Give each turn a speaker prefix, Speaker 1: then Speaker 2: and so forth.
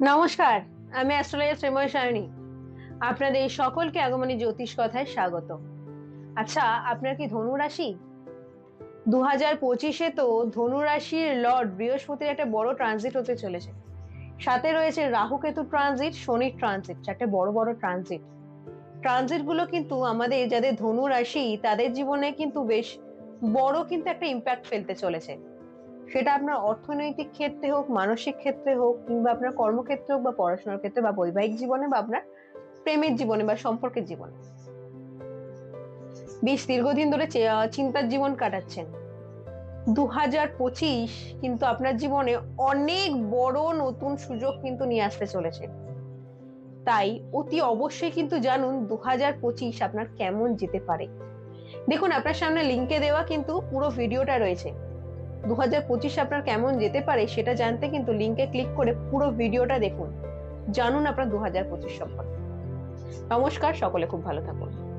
Speaker 1: নমস্কার, আমি অ্যাস্ট্রোলজার শ্রেময় সায়নী আপনাদের এই সকলকে আগমনী জ্যোতিষ কথায় স্বাগত আচ্ছা আপনার কি ধনু রাশি দু হাজার পঁচিশে তো ধনু রাশির লর্ড বৃহস্পতির একটা বড় ট্রানজিট হতে চলেছে। সাথে রয়েছে রাহু কেতু ট্রানজিট শনির ট্রানজিট চারটে বড় বড় ট্রানজিট ট্রানজিটগুলো কিন্তু আমাদের যাদের ধনু রাশি তাদের জীবনে কিন্তু বেশ বড় কিন্তু একটা ইম্প্যাক্ট ফেলতে চলেছে। সেটা আপনার অর্থনৈতিক ক্ষেত্রে হোক, মানসিক ক্ষেত্রে হোক, কিংবা আপনার কর্মক্ষেত্রে হোক বা পড়াশোনার ক্ষেত্রে বা বৈবাহিক জীবনে বা আপনার প্রেমের জীবনে বা সম্পর্কের জীবনে। বেশ দীর্ঘদিন ধরে চিন্তার জীবন কাটাচ্ছেন। দু হাজার পঁচিশ কিন্তু আপনার জীবনে অনেক বড় নতুন সুযোগ কিন্তু নিয়ে আসতে চলেছে। তাই অতি অবশ্যই কিন্তু জানুন দু হাজার পঁচিশ আপনার কেমন যেতে পারে। দেখুন, আপনার সামনে লিঙ্কে দেওয়া কিন্তু পুরো ভিডিওটা রয়েছে। দু হাজার পঁচিশে আপনার কেমন যেতে পারে সেটা জানতে কিন্তু লিঙ্কে ক্লিক করে পুরো ভিডিওটা দেখুন। জানুন আপনার দু হাজার পঁচিশ সম্পর্কে। নমস্কার, সকলে খুব ভালো থাকুন।